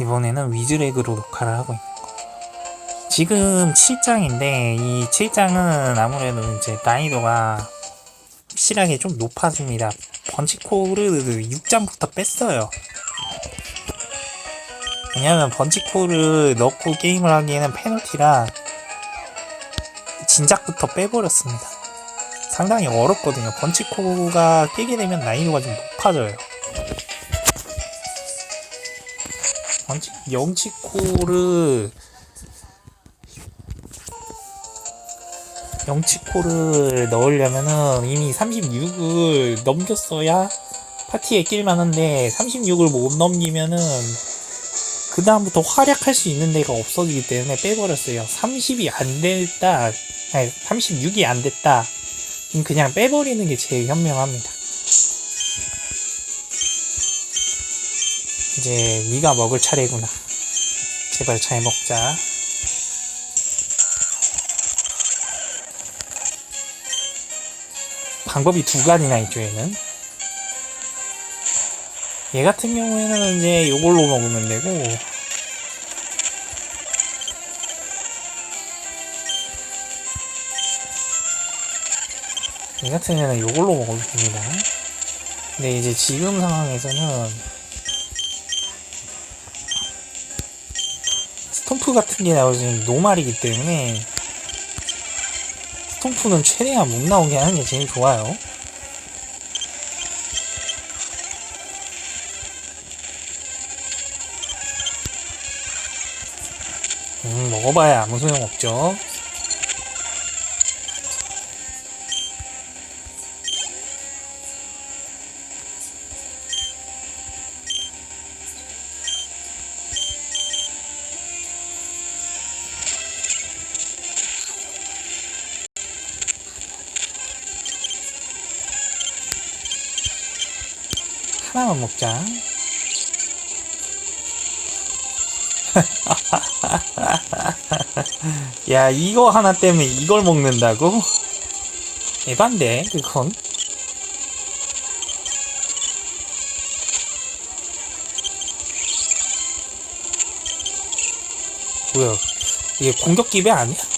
이번에는 위즈렉으로 녹화를 하고 있는 거예요. 지금 7장인데 이 7장은 아무래도 이제 난이도가 확실하게 좀 높아집니다. 번치코를 6장부터 뺐어요. 왜냐면 번치코를 넣고 게임을 하기에는 페널티라 진작부터 빼버렸습니다. 상당히 어렵거든요. 번치코가 깨게 되면 난이도가 좀 높아져요. 영치코를 영치코를 넣으려면은 이미 36을 넘겼어야 파티에 낄만한데 36을 못 넘기면은 그 다음부터 활약할 수 있는 데가 없어지기 때문에 빼버렸어요. 30이 안 됐다, 아니 36이 안 됐다. 그냥 빼버리는 게 제일 현명합니다. 이제 네가 먹을 차례구나. 제발 잘 먹자. 방법이 두 가지나 있죠, 얘는. 얘 같은 경우에는 이제 요걸로 먹으면 되고, 얘 같은 경우는 요걸로 먹어도 됩니다. 근데 이제 지금 상황에서는 스톰프 같은 게 나오지는 노말이기 때문에 스톰프는 최대한 못 나오게 하는 게 제일 좋아요. 음, 먹어봐야 아무 소용 없죠. 먹자. 야, 이거 하나 때문에 이걸 먹는다고? 에반데, 그건? 뭐야, 이게 공격 기배 아니야?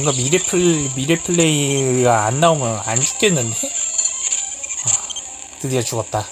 뭔가 미래 플 미래 플레이가 안 나오면 안 죽겠는데? 아, 드디어 죽었다.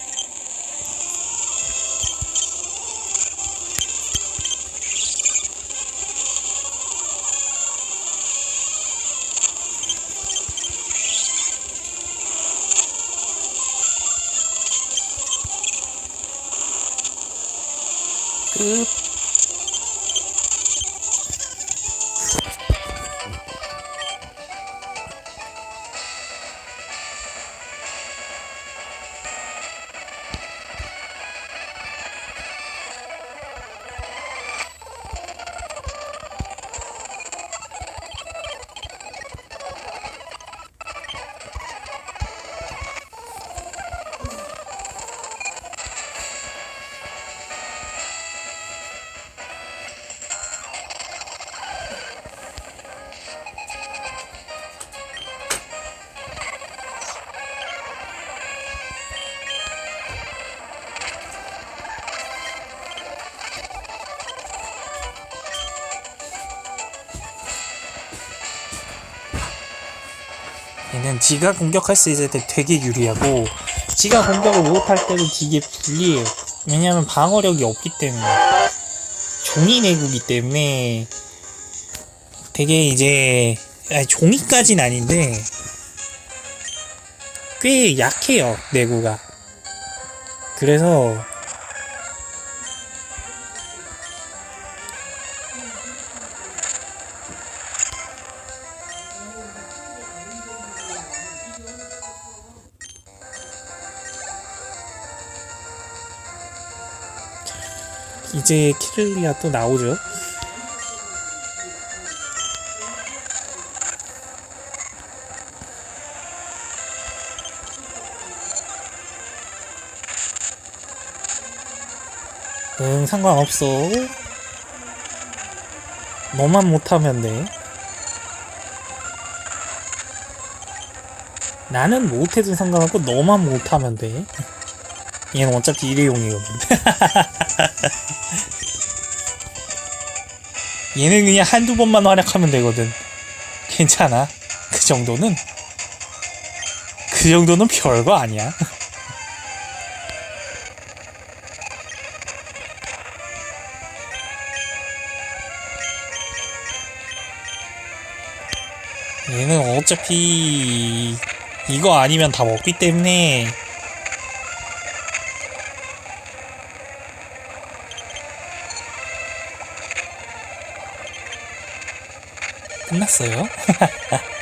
얘는 지가 공격할 수 있을 때 되게 유리하고 지가 공격을 못할 때도 되게 불리해요. 왜냐면 방어력이 없기 때문에 종이 내구기 때문에 되게 이제 아니, 종이까진 아닌데 꽤 약해요 내구가. 그래서 이제 키를리아 또 나오죠. 응, 상관없어. 너만 못하면 돼. 나는 못해도 상관없고 너만 못하면 돼. 얘는 어차피 일회용이거든. 얘는 그냥 한두 번만 활약하면 되거든. 괜찮아. 그 정도는 그 정도는 별거 아니야. 얘는 어차피 이거 아니면 다 먹기 때문에 끝났어요.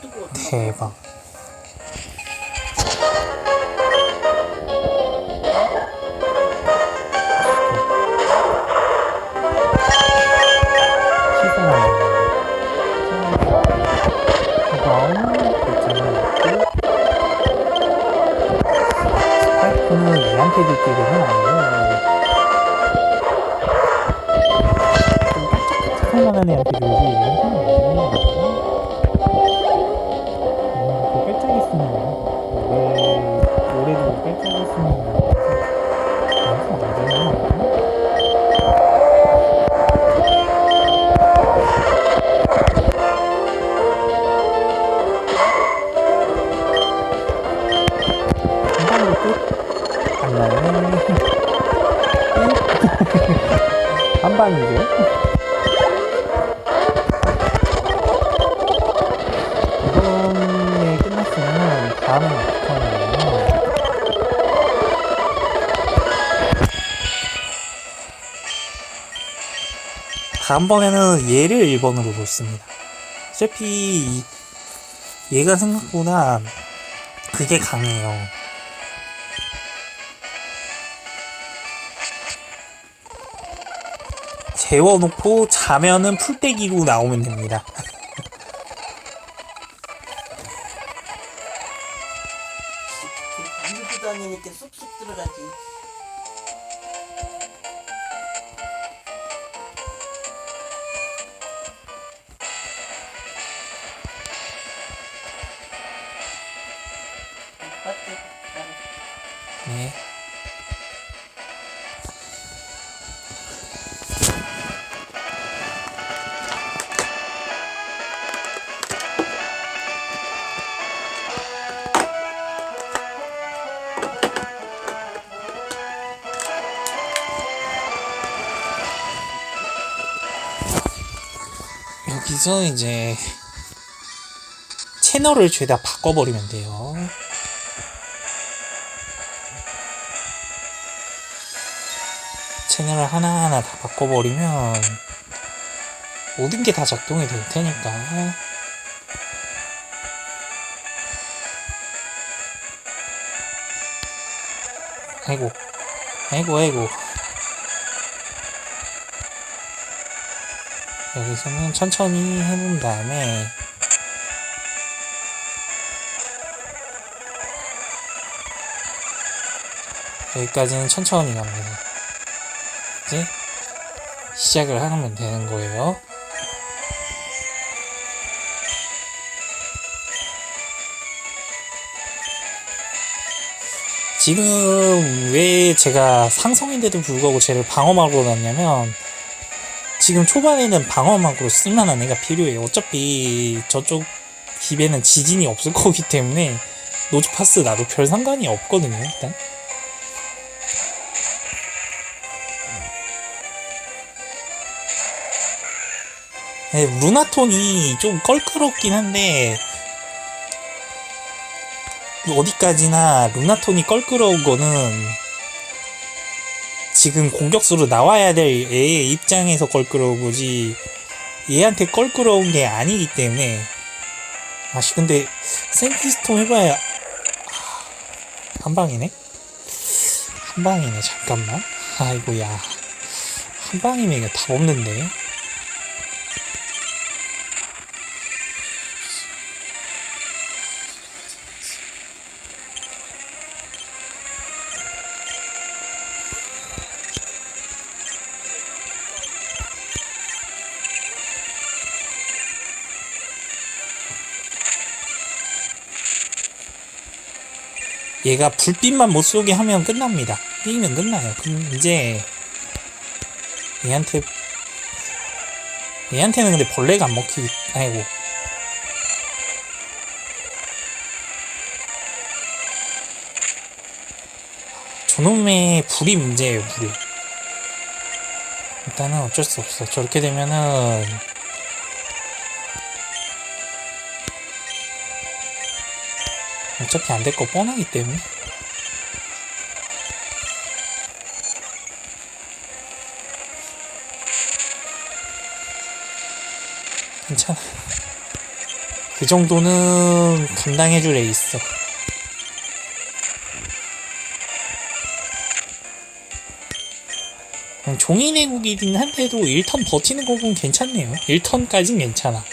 뜨거워. 대박 스파이크는 얘한테 줄게 되면 안 돼요. 좀 깜짝깜짝한 애한테 주지 얘한테는 안 돼요. 그 깔짝이 쓰는 거. 왜 올해도 깔짝이 쓰는 거. 방이죠? 어떻게 하냐면 다음번에는 얘를 1번으로 놓습니다. 어차피 이- 얘가 생각보다 그게 강해요. 재워놓고 자면은 풀떼기로 나오면 됩니다. 네. 여기서 이제 채널을 죄다 바꿔버리면 돼요. 채널을 하나하나 다 바꿔버리면 모든 게 다 작동이 될 테니까 아이고 아이고 아이고 여기서는 천천히 해본 다음에 여기까지는 천천히 갑니다. 이제 시작을 하면 되는 거예요. 지금 왜 제가 상성인데도 불구하고 쟤를 방어막으로 놨냐면 지금 초반에는 방어막으로 쓸만한 애가 필요해요. 어차피 저쪽 집에는 지진이 없을 거기 때문에 노즈파스 나도 별 상관이 없거든요, 일단. 네, 루나톤이 좀 껄끄럽긴 한데 어디까지나 루나톤이 껄끄러운 거는 지금 공격수로 나와야 될 애의 입장에서 껄끄러운 거지 얘한테 껄끄러운 게 아니기 때문에. 아씨 근데 생피스톰 해봐야 아, 한 방이네? 한 방이네 잠깐만. 아이고야. 한 방이면 이거 답 없는데 얘가 불빛만 못 쏘게 하면 끝납니다. 이기면 끝나요. 이제 얘한테 얘한테는 근데 벌레가 안 먹히기 아이고 저놈의 불이 문제예요 불이 일단은 어쩔 수 없어 저렇게 되면은 어차피 안 될 거 뻔하기 때문에. 괜찮아. 그 정도는 감당해줄 애 있어. 그냥 종이 내국이긴 한데도 1턴 버티는 거 보면 괜찮네요. 1턴까진 괜찮아 아,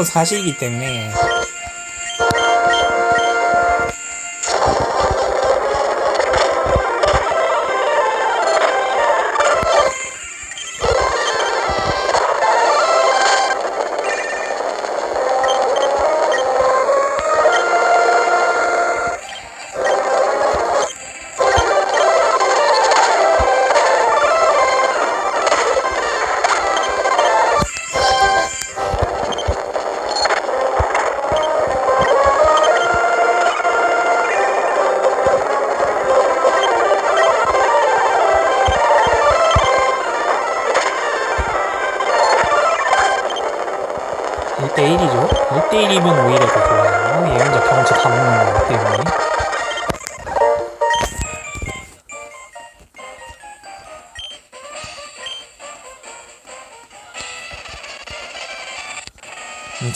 껄끄럽긴 한건 사실이기 때문에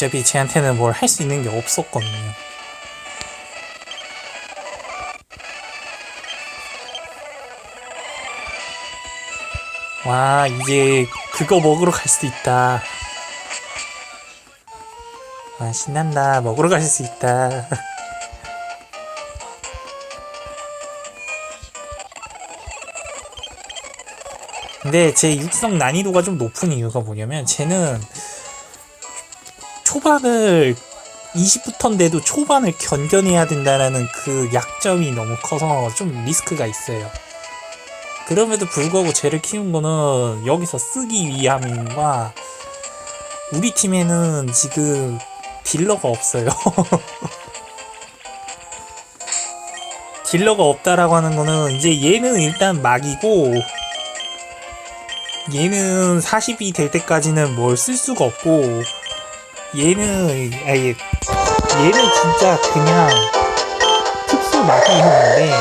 어차피 쟤한테는 뭘 할 수 있는 게 없었거든요. 와, 이제 그거 먹으러 갈수 있다. 아, 신난다. 먹으러 갈수 있다. 근데 제 육성 난이도가 좀 높은 이유가 뭐냐면 쟤는 초반을 20부터인데도 초반을 견뎌내야 된다라는 그 약점이 너무 커서 좀 리스크가 있어요. 그럼에도 불구하고 쟤를 키운 거는 여기서 쓰기 위함과 우리 팀에는 지금 딜러가 없어요. 딜러가 없다라고 하는 거는 이제 얘는 일단 막이고 얘는 40이 될 때까지는 뭘 쓸 수가 없고 얘는 아예 얘는 진짜 그냥 특수 마기형인데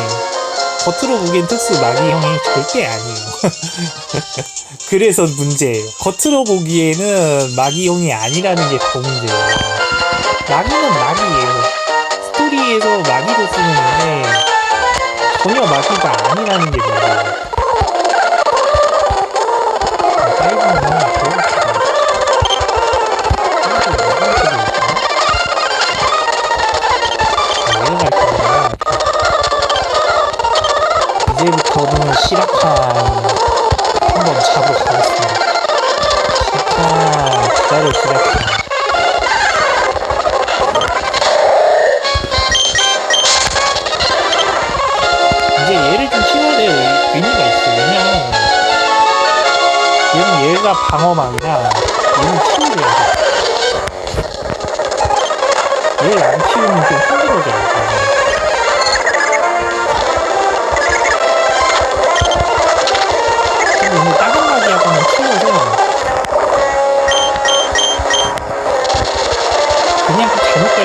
겉으로 보기엔 특수 마기형이 절대 아니에요. 그래서 문제예요. 겉으로 보기에는 마기형이 아니라는 게 더 문제예요. 마기는 마기예요. 스토리에서 마기로 쓰는 건데 전혀 마기가 아니라는 게 문제예요. 시라칸 한번 잡으러 가겠습니다. 시라칸 기다려 시라칸. 이제 얘를 좀 키워야 될 의- 의미가 있어. 왜냐면 얘는 얘가 방어망이라 얘는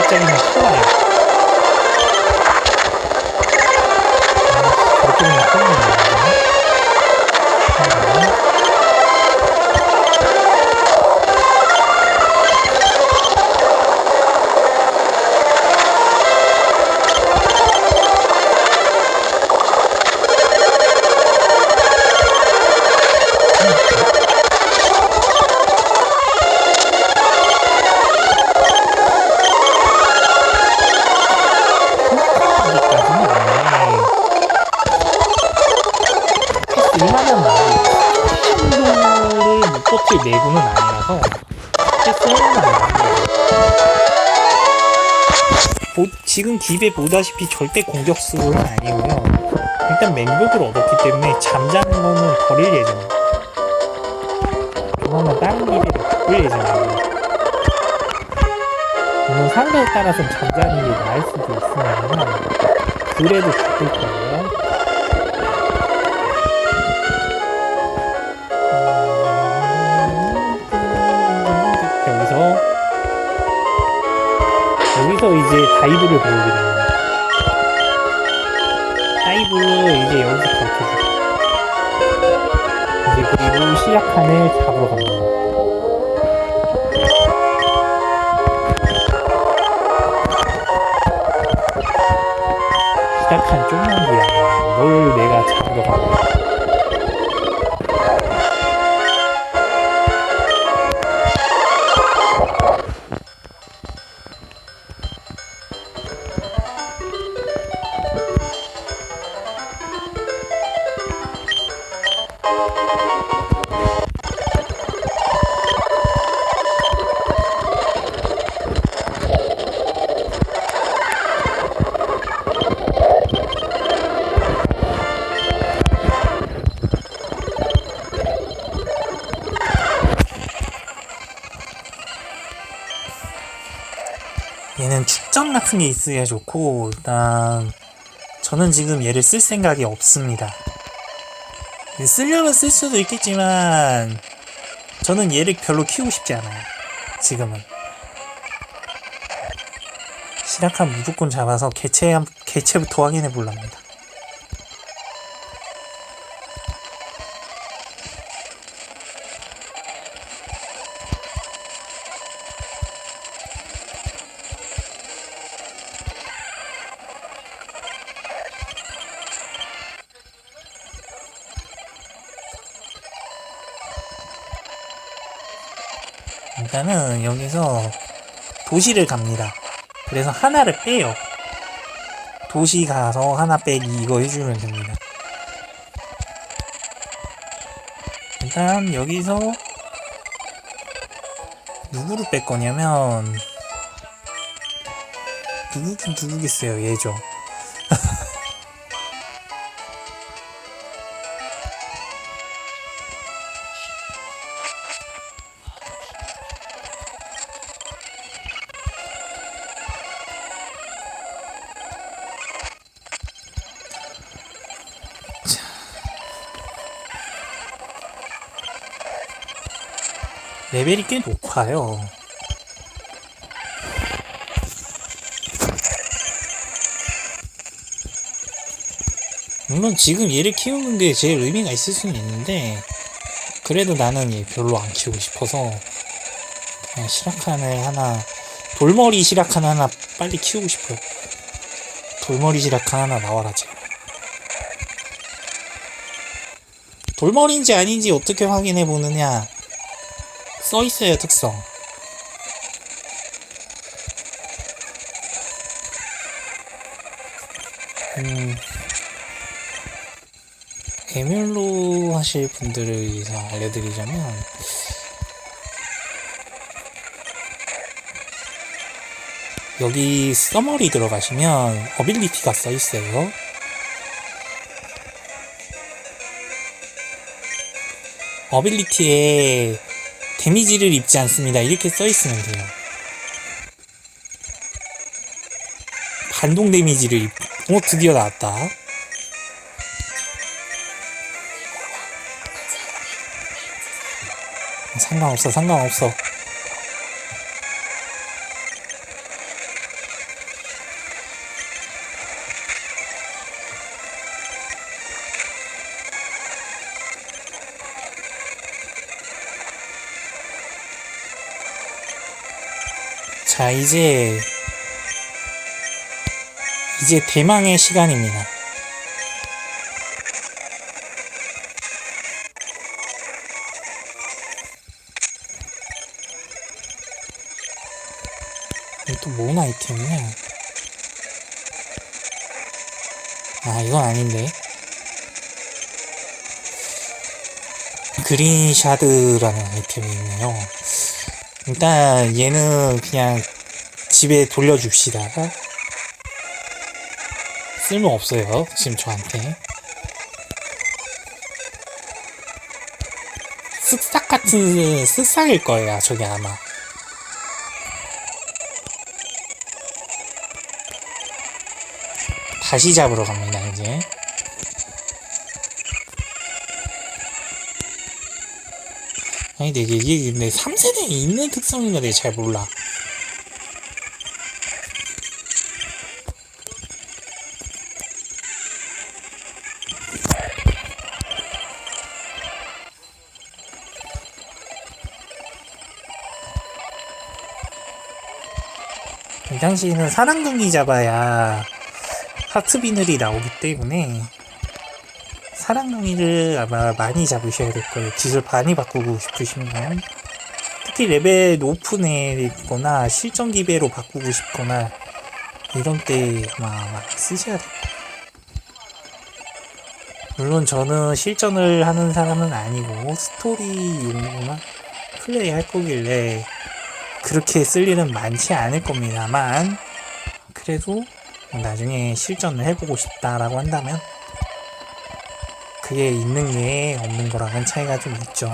그 잘못 발작 버틸 내구는 아니라서. 보- 지금 기배 보다시피 절대 공격수는 아니고요. 일단 맹독을 얻었기 때문에 잠자는 거는 버릴 예정입니다. 조만간 다른 기배로 바꿀 예정이에요. 물론 상대에 따라서는 잠자는 게 나을 수도 있으면 그래도 바꿀 거예요. 다이브를 배우게 됩니다. 다이브를 이제 여기서 가르쳐주고 이제 그리고 시작칸을 잡으러 갑니다. 시작한 좀만 뒤야. 널 내가 잡으러 가고. 얘는 축전 같은 게 있어야 좋고 일단 저는 지금 얘를 쓸 생각이 없습니다. 쓰려면 쓸 수도 있겠지만 저는 얘를 별로 키우고 싶지 않아요. 지금은 시라칸 무조건 잡아서 개체 한- 개체부터 확인해 볼랍니다. 일단은 여기서 도시를 갑니다. 그래서 하나를 빼요. 도시 가서 하나 빼기 이거 해주면 됩니다. 일단 여기서 누구를 뺄 거냐면 누구긴 누구겠어요 얘죠. 레벨이 꽤 높아요. 물론 지금 얘를 키우는 게 제일 의미가 있을 수는 있는데 그래도 나는 얘 별로 안 키우고 싶어서 그냥 시라칸을 하나 돌머리 시라칸 하나 빨리 키우고 싶어요. 돌머리 시라칸 하나 나와라 제발. 돌머리인지 아닌지 어떻게 확인해 보느냐 써 있어요 특성. 음, 에뮬로 하실 분들을 위해서 알려드리자면 여기 서머리 들어가시면 어빌리티가 써 있어요. 어빌리티에 데미지를 입지 않습니다. 이렇게 써 있으면 돼요. 반동 데미지를 입, 어, 드디어 나왔다. 상관없어, 상관없어. 자, 이제, 이제 대망의 시간입니다. 이게 또뭔 아이템이냐? 아, 이건 아닌데. 그린 샤드라는 아이템이 있네요. 일단 얘는 그냥 집에 돌려줍시다. 쓸모 없어요. 지금 저한테. 쓱싹 같은 쓱싹일 거예요. 저게 아마. 다시 잡으러 갑니다. 이제. 아니, 근데 이게, 근데 3세대에 있는 특성인가 내가 잘 몰라. 이 당시에는 사랑둥이 잡아야 하트 비늘이 나오기 때문에 사랑둥이를 아마 많이 잡으셔야 될 거예요. 기술 많이 바꾸고 싶으시면 특히 레벨 높은 애거나 실전 기배로 바꾸고 싶거나 이런 때 아마 많이 쓰셔야 돼요. 물론 저는 실전을 하는 사람은 아니고 스토리 용도만 플레이 할 거길래 그렇게 쓸 일은 많지 않을 겁니다만 그래도 나중에 실전을 해보고 싶다라고 한다면 그게 있는 게 없는 거랑은 차이가 좀 있죠.